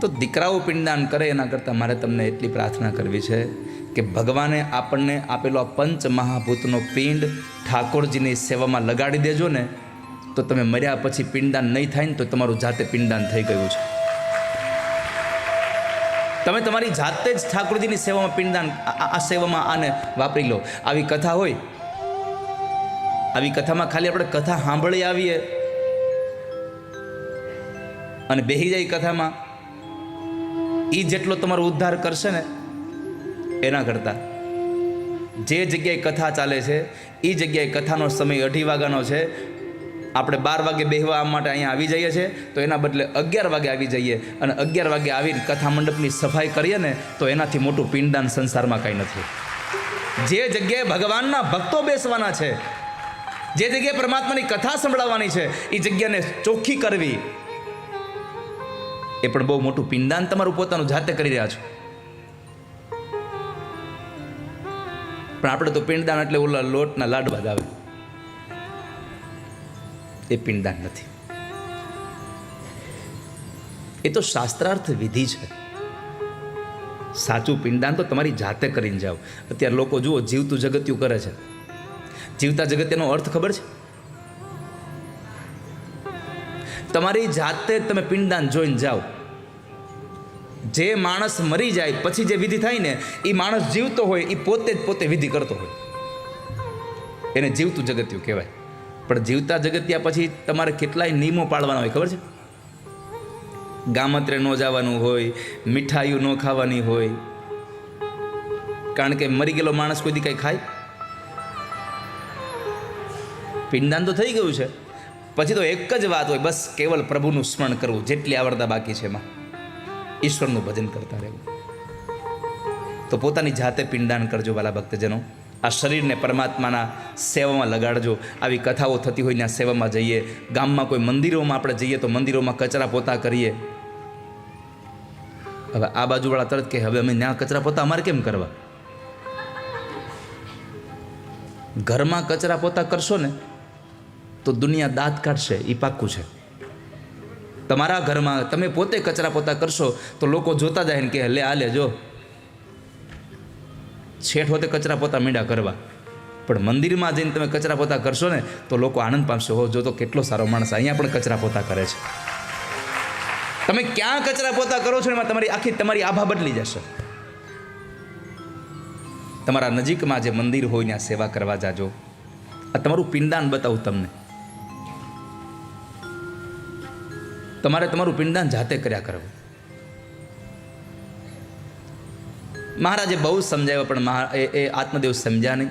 તો દીકરાઓ પિંડદાન કરે એના કરતાં મારે તમને એટલી પ્રાર્થના કરવી છે કે ભગવાને આપણને આપેલો આ પંચ મહાભૂતનો પિંડ ઠાકોરજીની સેવામાં લગાડી દેજો ને, તો તમે મર્યા પછી પિંડદાન નહીં થાય ને, તો તમારું જાતે પિંડદાન થઈ ગયું છે. તમે તમારી જાતે જ ઠાકોરજીની સેવામાં પિંડદાન આ- સેવામાં આને વાપરી લો. આવી કથા હોય, આવી કથામાં ખાલી આપણે કથા સાંભળી આવીએ અને બેહી જાય કથામાં એ જેટલો તમારો ઉદ્ધાર કરશે ને, એના કરતાં. જે જગ્યાએ કથા ચાલે છે એ જગ્યાએ કથાનો સમય અઢી વાગ્યાનો છે. આપણે બાર વાગે બેહવા માટે અહીંયા આવી જઈએ છીએ, તો એના બદલે અગિયાર વાગે આવી જઈએ અને અગિયાર વાગે આવીને કથા મંડપની સફાઈ કરીએ ને, તો એનાથી મોટું પિંડદાન સંસારમાં કાંઈ નથી. જે જગ્યાએ ભગવાનના ભક્તો બેસવાના છે, જે જગ્યાએ પરમાત્માની કથા સંભળાવવાની છે એ જગ્યાને ચોખ્ખી કરવી. એ પણ બહુ મોટું પિંડાન તમારું પોતાનું જાતે કરી રહ્યા છો. પણ આપણે તો પિંડદાન એટલે ઓલા લોટના લાડવા જ આવે. એ પિંડદાન નથી. એ તો શાસ્ત્રાર્થ વિધિ છે. સાચું પિંડદાન તો તમારી જાતે કરીને જાઓ. અત્યારે લોકો જુઓ, જીવતું જગત્યું કરે છે. જીવતા જગત્યનો અર્થ ખબર છે? તમારી જાતે જ તમે પિંડદાન જોઈને જાઓ. જે માણસ મરી જાય, પછી જે વિધિ થાય ને એ માણસ જીવતો હોય એ પોતે જ પોતે વિધિ કરતો હોય. એને જીવતું જગત્યું કહેવાય. પણ જીવતા જગત્યા પછી તમારે કેટલાય નિયમો પાળવાના હોય, ખબર છે? ગામત્રે ન જવાનું હોય, મીઠાઈઓ ન ખાવાની હોય. કારણ કે મરી ગયેલો માણસ કોઈ કંઈ ખાય? પિંડદાન તો થઈ ગયું છે. પછી તો એક જ વાત હોય, બસ કેવલ પ્રભુનું સ્મરણ કરવું, જેટલી આવડતા બાકી છે એમાં. ઈશ્વરનું ભજન કરતા રહેવું. તો પોતાની જાતે પિંડદાન કરજો વાલા ભક્તજનો. આ શરીરને પરમાત્માના સેવામાં લગાડજો. આવી કથાઓ થતી હોય ત્યાં સેવામાં જઈએ. ગામમાં કોઈ મંદિરોમાં આપણે જઈએ તો મંદિરોમાં કચરા પોતા કરીએ. હવે આ બાજુવાળા તરત કે હવે અમે ત્યાં કચરા પોતા, અમારે કેમ કરવા? ઘરમાં કચરા પોતા કરશો ને તો દુનિયા દાંત કાઢશે એ પાક્કું છે. તમારા ઘરમાં, તમે પોતે કચરા પોતા કરશો, તો લોકો જોતા જાય ને કે, લે, આ લે, જો. છેઠ હોતે કચરા પોતા મીંડા કરવા. પણ મંદિરમાં જઈને તમે કચરા પોતા કરશો ને, તો લોકો આનંદ પામશે હો જો તો કેટલો સારો માણસ અહીંયા પણ કચરા પોતા કરે છે. તમે ક્યાં કચરા પોતા કરો છો એમાં તમારી આખી તમારી આભા બદલી જશે. તમારા નજીકમાં જે મંદિર હોય ત્યાં સેવા કરવા જાજો. આ તમારું પિંડાન બતાવું તમને. તમારે તમારું પિંડદાન જાતે કર્યા કરવું. મહારાજે બહુ સમજાવ્યો, પણ એ એ આત્મદેવ સમજ્યા નહીં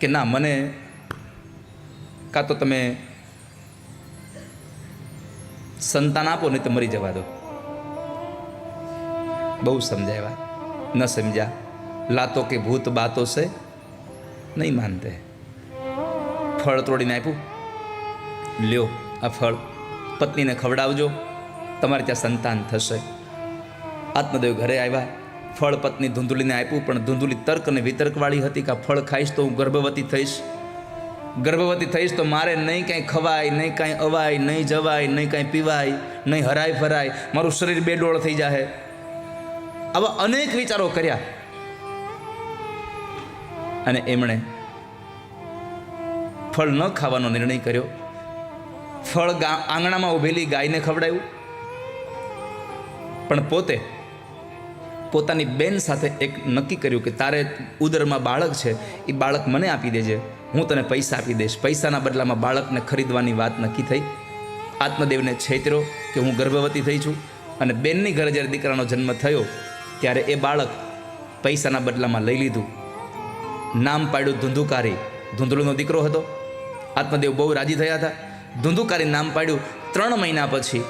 કે ના, મને કાં તો તમે સંતાન આપો નહીં તો મરી જવા દો. બહુ સમજાવ્યા, ન સમજ્યા. લાતો કે ભૂત બાતો છે, નહીં માનતે. ફળ તોડીને આપ્યું. લ્યો આ ફળ. પત્નીને ખવડાવજો. તમારે ત્યાં સંતાન થશે. આત્મદેવ ઘરે આવ્યા. ફળ પત્ની ધૂંધુલીને આપ્યું, પણ ધૂંધુલી તર્ક અને વિતર્કવાળી હતી કે ફળ ખાઈશ તો હું ગર્ભવતી થઈશ. ગર્ભવતી થઈશ તો મારે નહીં કાંઈ ખવાય, નહીં કાંઈ અવાય, નહીં જવાય, નહીં કાંઈ પીવાય, નહીં હરાય ફરાય. મારું શરીર બેડોળ થઈ જાય આવા અનેક વિચારો કર્યા. અને એમણે ફળ ન ખાવાનો નિર્ણય કર્યો. ફળ ગા આંગણામાં ઊભેલી ગાયને ખવડાવ્યું પણ પોતે પોતાની બેન સાથે એક નક્કી કર્યું કે તારે ઉદરમાં બાળક છે, એ બાળક મને આપી દેજે. હું તને પૈસા આપી દઈશ. પૈસાના બદલામાં બાળકને ખરીદવાની વાત નક્કી થઈ. આત્મદેવને છેતર્યો કે હું ગર્ભવતી થઈ છું અને બેનની ઘરે જ્યારે દીકરાનો જન્મ થયો ત્યારે એ બાળક પૈસાના બદલામાં લઈ લીધું. નામ પાડ્યું ધુંધુકારી. ધૂંધળુનો દીકરો હતો. આત્મદેવ બહુ રાજી થયા હતા. ધુંધુકારી નામ પાડ્યું ત્રણ મહિના પછી.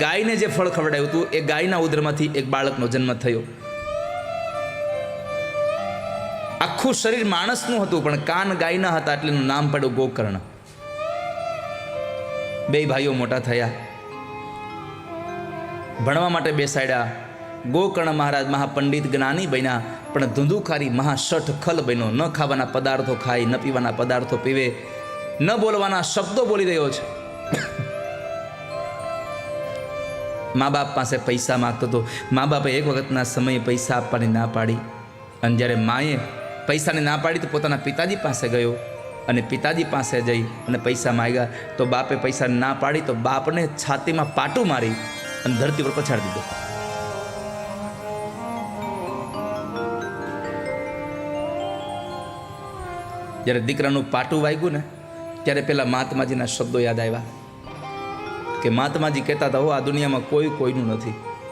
ગાયને જે ફળ ખવડાવ્યું હતું, એ ગાયના ઉદરમાંથી એક બાળકનો જન્મ થયો. આખું શરીર માણસનું હતું, પણ કાન ગાયના હતા એટલે એનું નામ પડ્યું ગોકર્ણ. બે ભાઈઓ મોટા થયા. ભણવા માટે બેસાડ્યા. ગોકર્ણ મહારાજ મહાપંડિત જ્ઞાની બન્યા, પણ ધુંધુખારી મહાશઠ ખલ બન્યો. ન ખાવાના પદાર્થો ખાય, ન પીવાના પદાર્થો પીવે. ન બોલવાના શબ્દો બોલી રહ્યો છે. મા બાપ પાસે પૈસા માગતો હતો. મા બાપે એક વખતના સમયે પૈસા આપવાની ના પાડી. અને જ્યારે માએ પૈસાને ના પાડી તો પોતાના પિતાજી પાસે ગયો અને પિતાજી પાસે જઈ અને પૈસા માગ્યા તો બાપે પૈસા ના પાડી તો બાપને છાતીમાં પાટું મારી અને ધરતી પર પછાડી દીધો. જ્યારે દીકરાનું પાટું વાગ્યું ને ત્યારે પહેલાં મહાત્માજીના શબ્દો યાદ આવ્યા કે મહાત્માજી કહેતા હતા, હો, આ દુનિયામાં કોઈ કોઈનું નથી.